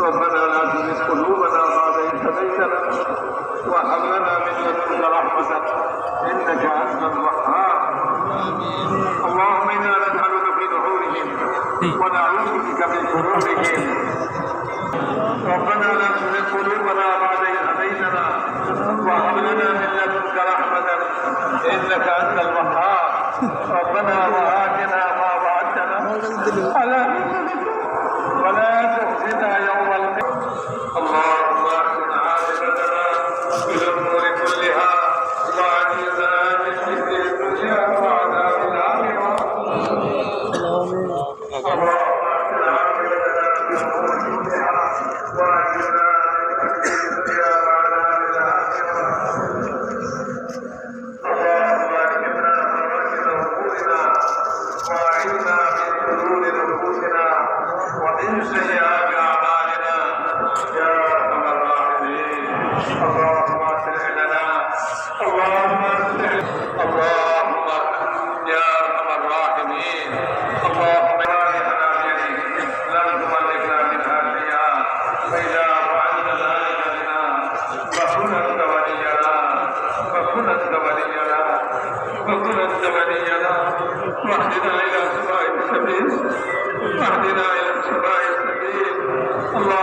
ربنا لا تزغ قلوبنا بعد إذ هديتنا وهب لنا من لدنك رحمة إنك أنت الوهاب اللهم إنا نجعلك في نحورهم ونعوذ بك من شرورهم ربنا لا تزغ قلوبنا بعد إذ هديتنا وهب لنا من واهدنا الى سواء السبيل واهدنا الى سواء السبيل اللهم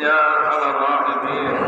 يا ارحم الراحمين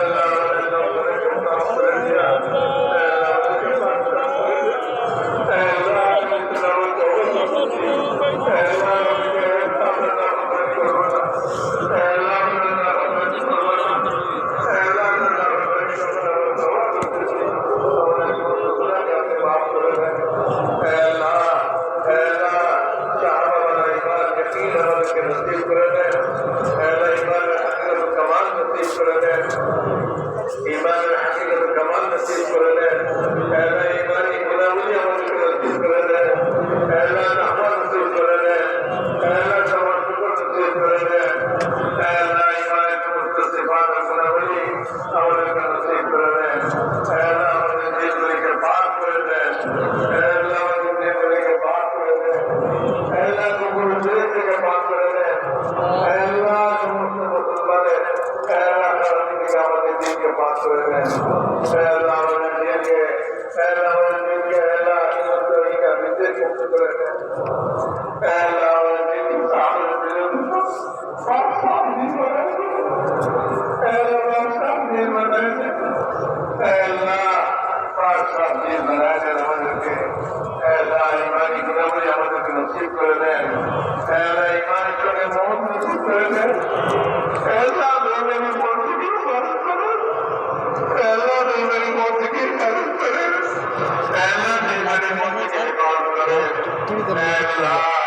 Give me the mic.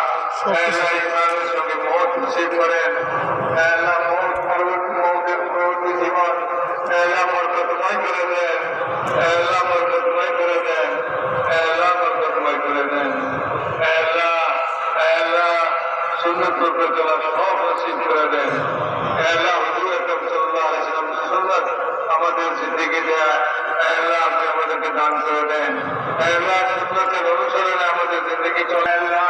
আমাদের জিন্দিগি দেয়া আল্লাহ আপনি আমাদেরকে দান করে দেন আল্লাহ সুন্নতের অনুসরণে আমাদের জিন্দিগি চলে। আল্লাহ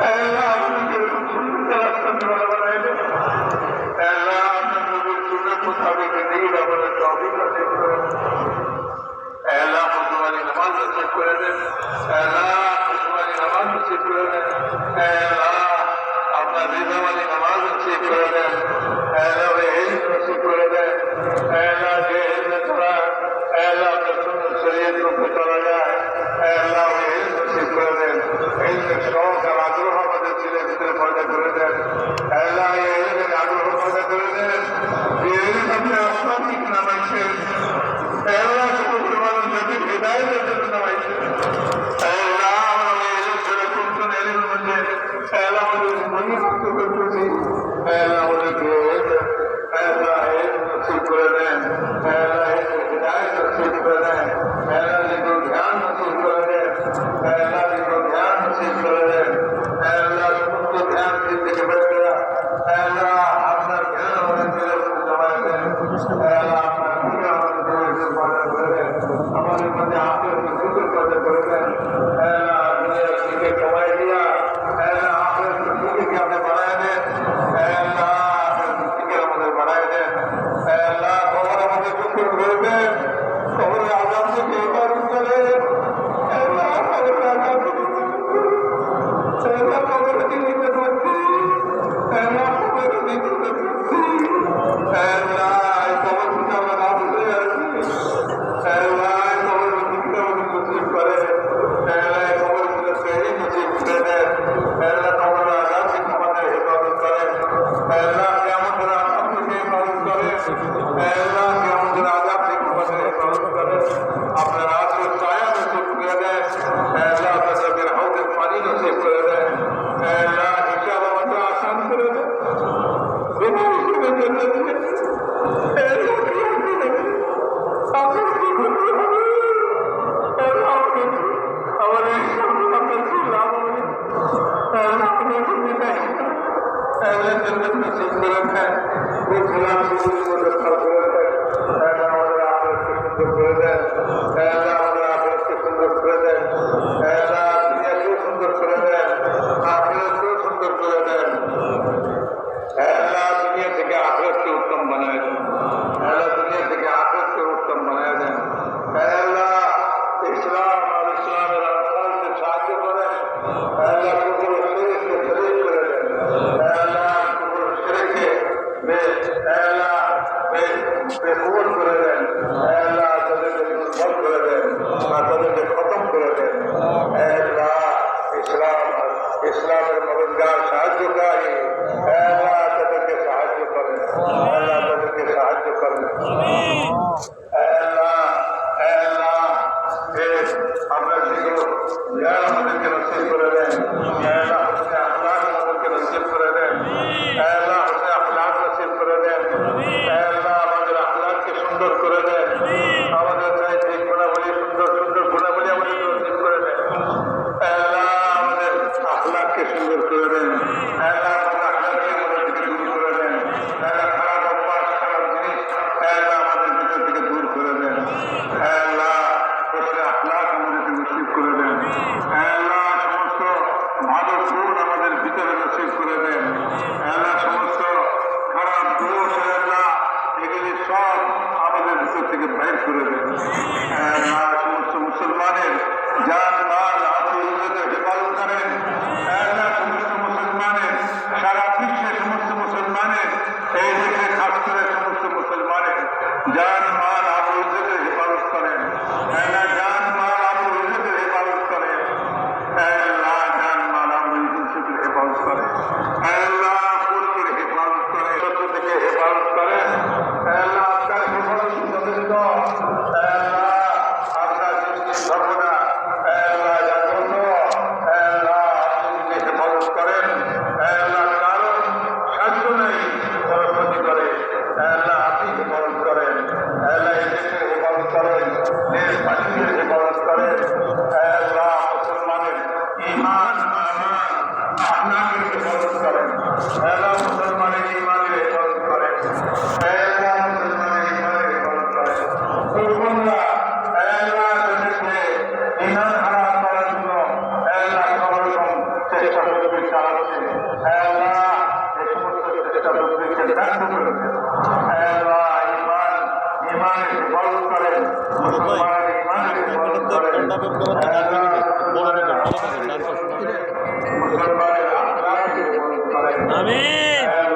আল্লাহ